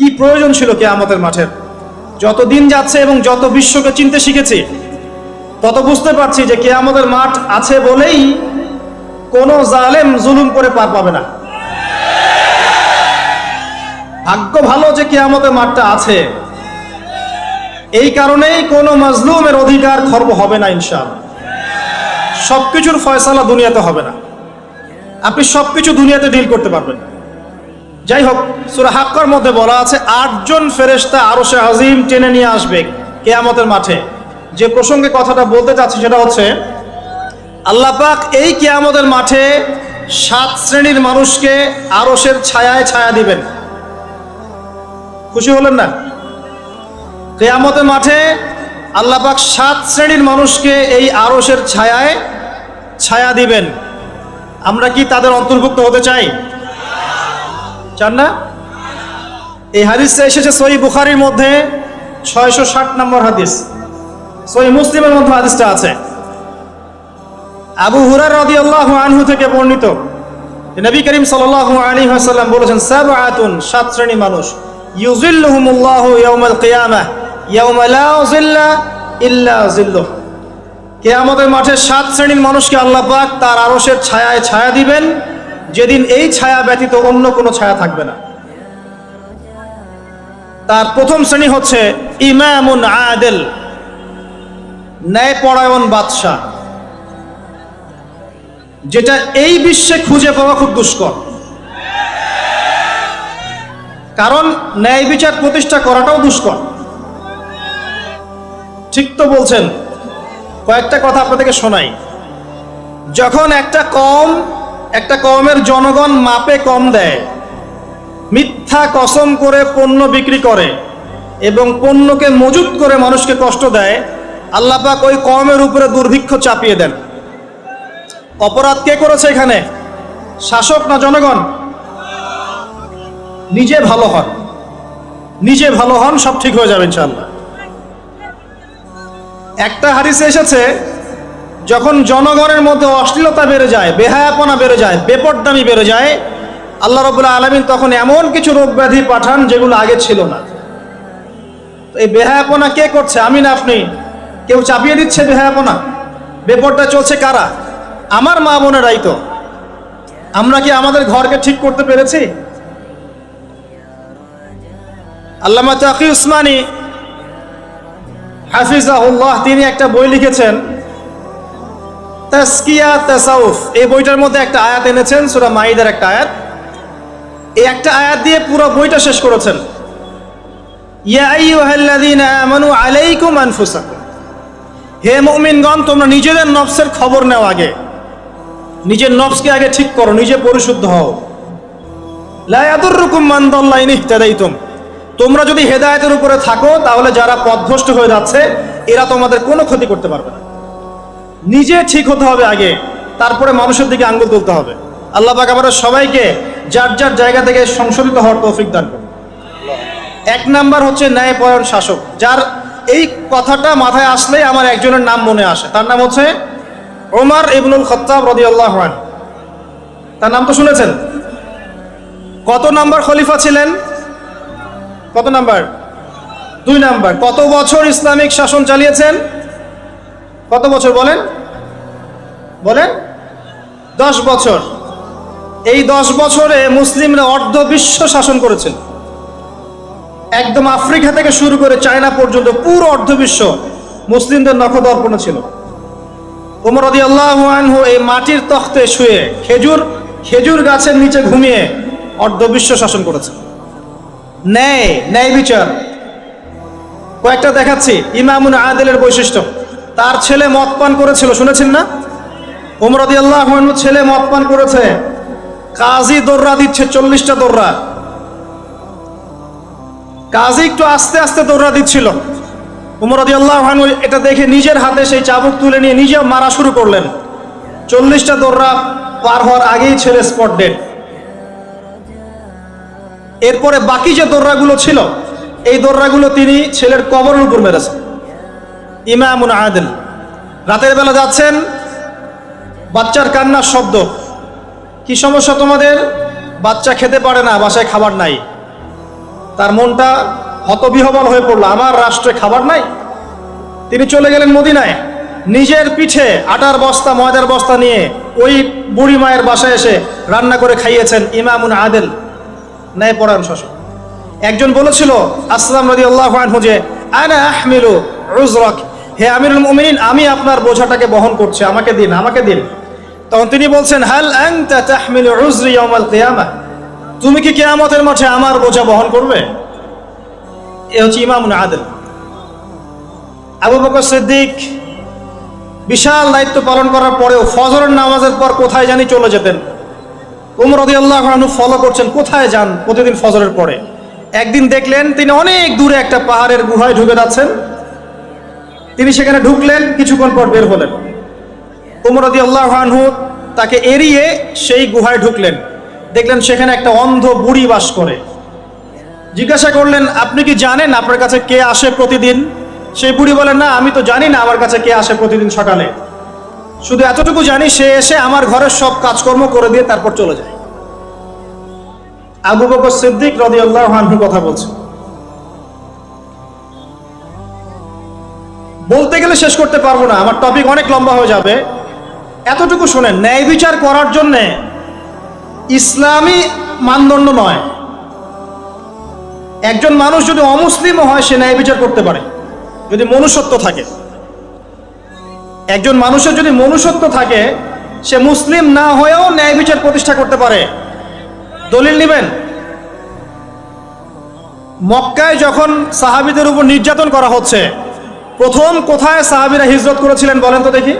কি প্রয়োজন ছিল কে আমাদের মাঠের যত দিন যাচ্ছে এবং যত বিশ্বকে চিনতে শিখেছি, তত বুঝতে পারছি যে কে আমাদের মাঠ আছে বলেই কোনো জালেম জুলুম করে পার পাবে না। ভাগ্য ভালো যে কে আমাদের মাঠটা আছে। এই কারণেই কোনো মাজলুমের অধিকার খর্ব হবে না ইনশাআল্লাহ। সবকিছুর ফয়সালা দুনিয়াতে হবে না। আপনি সবকিছু দুনিয়াতে ডিল করতে পারবেন যাই হোক সুরা হাক্কার মধ্যে বলা আছে, আটজন ফেরেশতা আরও সে আজিম টেনে নিয়ে আসবে কেয়ামতের মাঠে। যে প্রসঙ্গে কথাটা বলতে চাচ্ছি সেটা হচ্ছে, আল্লাহ পাক এই কেয়ামতের মাঠে সাত শ্রেণির মানুষকে আরসের ছায়ায় ছায়া দিবেন। খুশি হলেন না? কেয়ামতের মাঠে আল্লাহ পাক সাত শ্রেণির মানুষকে এই আরসের ছায়ায় ছায়া দিবেন। আমরা কি তাদের অন্তর্ভুক্ত হতে চাই? চান না? এই হাদিসটা এসেছে সহি বুখারির মধ্যে ছয়শো ষাট নম্বর হাদিস। সহি মুসলিমের মধ্যে হাদিসটা আছে। আবু হুরার রদি আল্লাহ আনহু থেকে বর্ণিত। নবী করিম সাল্লাল্লাহু আলাইহি ওয়াসাল্লাম বলেছেন, সাবআতুন, সাত শ্রেণি মানুষ। ইউজিল্লুহুমুল্লাহু ইয়াউমাল কিয়ামাহ, ইয়াউমা লা জিল্লা ইল্লা জিল্লুহ কিয়ামতের মাঠে সাত শ্রেণির মানুষকে আল্লাহ পাক তার আরশের ছায়ায় ছায়া দিবেন। যেদিন এই ছায়া ব্যতীত অন্য কোনো ছায়া থাকবে না। তার প্রথম শ্রেণি হচ্ছে ইমামুন আদেল, ন্যায়পরায়ণ বাদশাহ, যেটা এই বিশ্বে খুঁজে পাওয়া খুব দুষ্কর। কারণ ন্যায় বিচার প্রতিষ্ঠা করাটাও দুষ্কর। ঠিক তো বলছেন, কয়েকটা কথা আপনাদেরকে শোনাই। যখন একটা কম একটা কমের জনগণ মাপে কম দেয়। মিথ্যা কসম করে পণ্য বিক্রি করে এবং পণ্যকে মজুত করে মানুষকে কষ্ট দেয় আল্লাপাক ওই কমের উপরে দুর্ভিক্ষ চাপিয়ে দেন। অপরাধ কে করেছে এখানে? শাসক না জনগণ? নিজে ভালো হন। নিজে ভালো হন, সব ঠিক হয়ে যাবে ইনশাল্লাহ একটা হারিসে এসেছে যখন জনগণের মধ্যে অশ্লীলতা বেড়ে যায়, বেহায়াপনা বেড়ে যায়, বেপরদামি বেড়ে যায়, আল্লাহ রবুল্লাহ আলমিন তখন এমন কিছু রোগ ব্যাধি পাঠান যেগুলো আগে ছিল না। এই বেহায়াপনা কে করছে? আমি না আপনি? কেউ চাপিয়ে দিচ্ছে বেহায়াপনা? বেপরটা চলছে কারা? আমার মা বোনেরাই তো। আমরা কি আমাদের ঘরকে ঠিক করতে পেরেছি? আল্লামা তাকি উসমানী হাফিজাহুল্লাহ, তিনি একটা বই লিখেছেন তাসকিয়া, তাসাউফ। এই বইটার মধ্যে একটা আয়াত এনেছেন, সুরা মাইদের একটা আয়াত। এই একটা আয়াত দিয়ে পুরো বইটা শেষ করেছেন। আলাইকুম আনফুসাকুম। হে মুমিনগণ, তোমরা নিজেদের নফসের খবর নাও আগে। নিজের নফসকে আগে ঠিক করো, নিজে পরিশুদ্ধ হও। লা ইয়াদুররুকুম মান দাল্লা ইন ইহতাদাইতুম। তোমরা যদি হেদায়েতের উপরে থাকো, তাহলে যারা পথভ্রষ্ট হয়ে যাচ্ছে, এরা তোমাদের কোনো ক্ষতি করতে পারবে না। নিজে ঠিক হতে হবে আগে। তারপরে মানুষের দিকে আঙ্গুল তুলতে হবে। আল্লাহ পাক আমাদের সবাইকে যার যার জায়গা থেকে সংশোধিত হওয়ার তৌফিক দান করুন। এক নাম্বার হচ্ছে ন্যায়পরায়ণ শাসক। যার এই কথাটা মাথায় আসলেই আমার একজনের নাম মনে আসে। তার নাম হচ্ছে ওমর ইবনুল খত্তাব রদিয়াল্লাহ তার নাম তো শুনেছেন? কত নাম্বার খলিফা ছিলেন? কত নাম্বার? দুই নাম্বার। কত বছর ইসলামিক শাসন চালিয়েছেন? কত বছর বলেন? বলেন? দশ বছর। এই দশ বছরে মুসলিমরা অর্ধ বিশ্ব শাসন করেছেন। একদম আফ্রিকা থেকে শুরু করে চায়না পর্যন্ত পুরো অর্ধ বিশ্ব মুসলিমদের নখদর্পণ ছিল। ওমর রদি আল্লাহ এই মাটির তখতে শুয়ে খেজুর খেজুর গাছের নিচে ঘুমিয়ে অর্ধ বিশ্ব শাসন করেছে। ন্যায় ন্যায় বিচার। কয়েকটা দেখাচ্ছি, ইমামুন আদেলের বৈশিষ্ট্য। তার ছেলে মদ পান করেছিল, শুনেছেন না? ওমর রদি আল্লাহ ছেলে মদ পান করেছে। কাজী দৌড়া দিচ্ছে চল্লিশটা দৌড়া কাজী একটু আস্তে আস্তে দৌড়া দিচ্ছিল। উমর আল্লাহ এটা দেখে নিজের হাতে সেই চাবুক তুলে নিয়ে নিজে মারা শুরু করলেন। চল্লিশটা দৌড়া পার হওয়ার আগেই ছেলে স্পট ডেড। এরপরে বাকি যে দৌড়াগুলো ছিল, এই দৌড়াগুলো তিনি ছেলের কবরের উপর মেরেছেন। ইমামুন আদেল। রাতের বেলা যাচ্ছেন, বাচ্চার কান্নার শব্দ। কি সমস্যা তোমাদের? বাচ্চা খেতে পারে না, বাসায় খাবার নাই। তার মনটা হতবিহবল হয়ে পড়ল, আমার রাষ্ট্রে খাবার নাই? তিনি চলে গেলেন মদিনায়। নিজের পিঠে আটার বস্তা, ময়দার বস্তা নিয়ে ওই বুড়ি মায়ের বাসায় এসে রান্না করে খাইয়েছেন ইমামুন আদেল। ন্যায় পরায়ণ শাসক। একজন বলেছিল, আসলাম নদী আল্লাহ যে, আনা আহমিলু উজরক। হে আমিরুল মুমিনিন, আমি আপনার বোঝাটাকে বহন করছি, আমাকে দিন আমাকে দিন। তখন তিনি বলছেন, হাল আনতা তাহমিলু কিয়ামah তুমি কি কিয়ামতের মাঠে আমার বোঝা বহন করবে? এ হচ্ছে ইমামুন আদেল। আবু বকর সিদ্দিক বিশাল দায়িত্ব পালন করার পরেও ফজরের নামাজের পর কোথায় জানি চলে যেতেন। উমর রদিয়াল্লাহ আনহু ফলো করছেন, কোথায় যান প্রতিদিন ফজরের পরে? একদিন দেখলেন তিনি অনেক দূরে একটা পাহাড়ের গুহায় ঢুকে যাচ্ছেন। তিনি সেখানে ঢুকলেন, কিছুক্ষণ পর বের হলেন। উমর রদিয়াল্লাহ আনহু তাকে এড়িয়ে সেই গুহায় ঢুকলেন। দেখলেন সেখানে একটা অন্ধ বুড়ি বাস করে। জিজ্ঞাসা করলেন, আপনি কি জানেন আপনার কাছে কে আসে প্রতিদিন? সেই বুড়ি বলেন, না, আমি তো জানি না আমার কাছে কে আসে প্রতিদিন সকালে। শুধু এতটুকু জানি, সে এসে আমার ঘরের সব কাজকর্ম করে দিয়ে তারপর চলে যায়। আবু বকর সিদ্দিক রদিয়াল্লাহ আনহু কথা বলছে বলতে গেলে শেষ করতে পারব না, আমার টপিক অনেক লম্বা হয়ে যাবে। এতটুকু শোনেন, ন্যায় বিচার করার জন্যে ইসলামী মানদণ্ড নয়। একজন মানুষ যদি অমুসলিমও হয়, সে ন্যায় বিচার করতে পারে, যদি মনুষ্যত্ব থাকে। একজন মানুষের যদি মনুষ্যত্ব থাকে, সে মুসলিম না হয়েও ন্যায় বিচার প্রতিষ্ঠা করতে পারে। দলিল নেবেন? মক্কায় যখন সাহাবিদের উপর নির্যাতন করা হচ্ছে প্রথম কোথায় সাহাবিরা হিজরত করেছিলেন বলেন তো দেখি?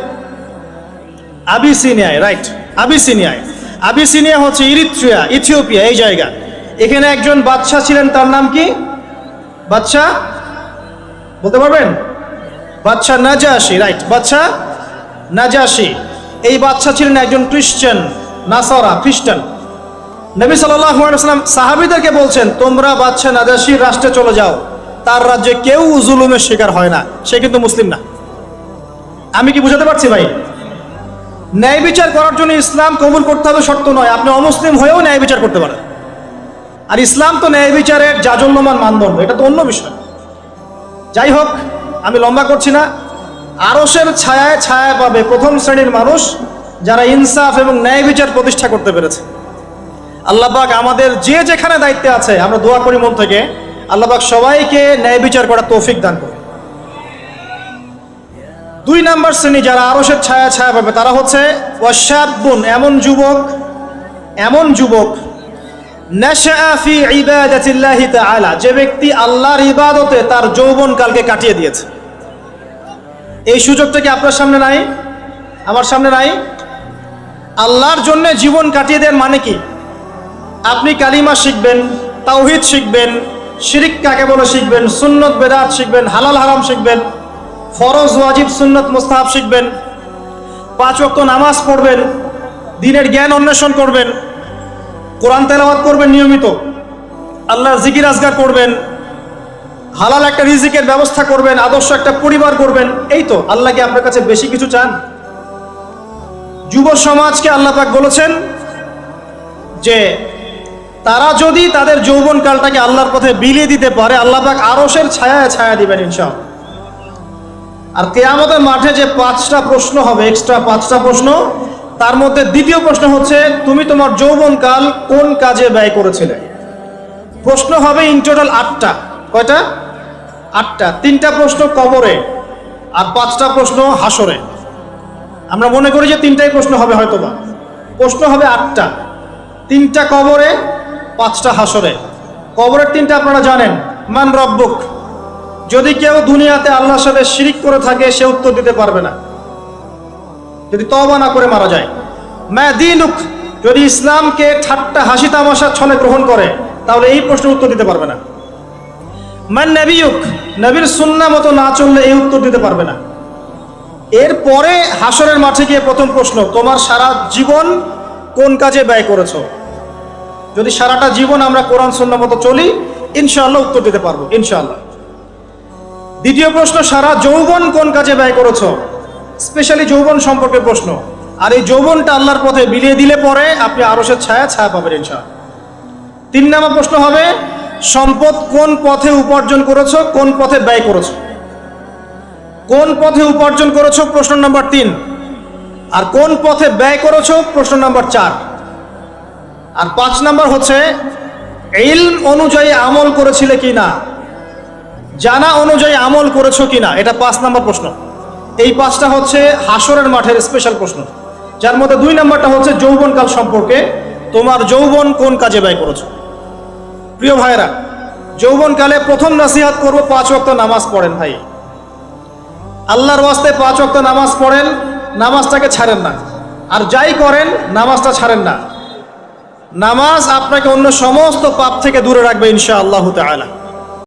আবিসিনিয়ায় রাইট আবিসিনিয়ায়। আবিসিনিয়া হচ্ছে ইরিত্রিয়া, ইথিওপিয়া, এই জায়গা। এখানে একজন বাদশা ছিলেন, তার নাম কি? বাদশা বলতে পারবেন? বাদশা নাজাসি রাইট বাদশা নাজাসি এই বাদশা ছিলেন একজন খ্রিস্টান নাসারা খ্রিস্টান নবী সাল্লাম সাহাবিদেরকে বলছেন, তোমরা বাদশা নাজাসির রাষ্ট্রে চলে যাও। তার রাজ্যে কেউ জুলুমের শিকার হয় না। সে কিন্তু মুসলিম না। আমি কি বুঝাতে পারছি ভাই? ন্যায় বিচার করার জন্য ইসলাম কবুল করতে হবে শর্ত নয়। আপনি অমুসলিম হয়েও ন্যায় বিচার করতে পারেন। আর ইসলাম তো ন্যায় বিচারের জাজল্যমান মানদণ্ড। এটা তো অন্য বিষয়। যাই হোক, আমি লম্বা করছি না। আরসের ছায়ায় ছায়া পাবে প্রথম শ্রেণির মানুষ যারা ইনসাফ এবং ন্যায় বিচার প্রতিষ্ঠা করতে পেরেছে। আল্লাহবাক আমাদের যে যেখানে দায়িত্বে আছে, আমরা দোয়া করি মন থেকে। আল্লাহবাক সবাইকে ন্যায় বিচার করার তৌফিক দান করে দুই নাম্বার শ্রেণি যারা আরসের ছায়া ছায়া পাবে, তারা হচ্ছে ওয়াশাবুন এমন যুবক এমন যুবক যে ব্যক্তি আল্লাহর ইবাদতে তার যৌবন কালকে কাটিয়ে দিয়েছে। এই সুযোগটা কি আপনার সামনে নাই? আমার সামনে নাই? আল্লাহর জন্য জীবন কাটিয়ে দেওয়ার মানে কি? আপনি কালিমা শিখবেন, তাওহিদ শিখবেন শিরিক কাকে বলে শিখবেন? সুন্নত, বেদাত শিখবেন, হালাল, হারাম শিখবেন, ফরজ, ওয়াজিব, সুন্নত, মুস্তাহাব শিখবেন, পাঁচ ওয়াক্ত নামাজ পড়বেন, দিনের জ্ঞান অন্বেষণ করবেন, কোরআন তেলাওয়াত করবেন নিয়মিত আল্লাহ জিকির আজগার করবেন, হালাল একটা রিজিকের ব্যবস্থা করবেন, আদর্শ একটা পরিবার করবেন এই তো, আল্লাহ কি আপনার কাছে বেশি কিছু চান? যুব সমাজকে আল্লাহ পাক বলেছেন যে তারা যদি তাদের যৌবন কালটাকে আল্লাহর পথে বিলিয়ে দিতে পারে, আল্লাহ পাক আরসের ছায়া ছায়া দিবেন ইনশাল আর কেয়ামতের মাঠে যে পাঁচটা প্রশ্ন হবে এক্সট্রা পাঁচটা প্রশ্ন, তার মধ্যে দ্বিতীয় প্রশ্ন হচ্ছে, তুমি তোমার যৌবন কাল কোন কাজে ব্যয় করেছিলে? প্রশ্ন হবে ইন টোটাল আটটা। কয়টা? আটটা। তিনটা প্রশ্ন কবরে, আর পাঁচটা প্রশ্ন হাসরে আমরা মনে করি যে তিনটাই প্রশ্ন হবে হয়তোবা। প্রশ্ন হবে আটটা। তিনটা কবরে পাঁচটা হাসরে। কবরের তিনটা আপনারা জানেন, মান রব্বুক। যদি কেউ দুনিয়াতে আল্লাহর সাথে শিরিক করে থাকে, সে উত্তর দিতে পারবে না। যদি তবা না করে মারা যায়। ম্যা দিনুক, যদি ইসলামকে ঠাট্টা, হাসি তামাশার ছলে গ্রহণ করে, তাহলে এই প্রশ্নের উত্তর দিতে পারবে না। মান নবিউক নবীর সুন্না মতো না চললে এই উত্তর দিতে পারবে না। এরপরে হাসরের মাঠে গিয়ে প্রথম প্রশ্ন, তোমার সারা জীবন কোন কাজে ব্যয় করেছ? যদি সারাটা জীবন আমরা কোরআন সুন্না মতো চলি, ইনশাআল্লাহ উত্তর দিতে পারব, ইনশাআল্লাহ। দ্বিতীয় প্রশ্ন, সারা যৌবন কোন কাজে ব্যয় করেছ? স্পেশালি যৌবন সম্পর্কে প্রশ্ন। আর এই যৌবনটা আল্লাহর পথে বিলিয়ে দিলে পরে আপনি আরসের ছায়া ছায়া পাবেন, ইনশাআল্লাহ। তিন নম্বর প্রশ্ন হবে, সম্পদ কোন পথে উপার্জন করেছ, কোন পথে ব্যয় করেছ? কোন পথে উপার্জন করেছ? প্রশ্ন নাম্বার তিন। আর কোন পথে ব্যয় করেছ? প্রশ্ন নাম্বার চার। আর পাঁচ নাম্বার হচ্ছে, ইলম অনুযায়ী আমল করেছিলে কি না জানা অনুযায়ী আমল করেছ কি না এটা পাঁচ নাম্বার প্রশ্ন। এই পাঁচটা হচ্ছে হাসরের মাঠের স্পেশাল প্রশ্ন। যার মধ্যে দুই নাম্বারটা হচ্ছে যৌবনকাল সম্পর্কে তোমার যৌবন কোন কাজে ব্যয় করেছ? প্রিয় ভাইরা যৌবনকালে প্রথম নাসিহাত করব পাঁচ ওয়াক্ত নামাজ পড়েন ভাই। আল্লাহর ওয়াস্তে পাঁচ ওয়াক্ত নামাজ পড়েন, নামাজটাকে ছাড়েন না। আর যাই করেন, নামাজটা ছাড়েন না। নামাজ আপনাকে অন্য সমস্ত পাপ থেকে দূরে রাখবে ইনশা আল্লাহ তাআলা।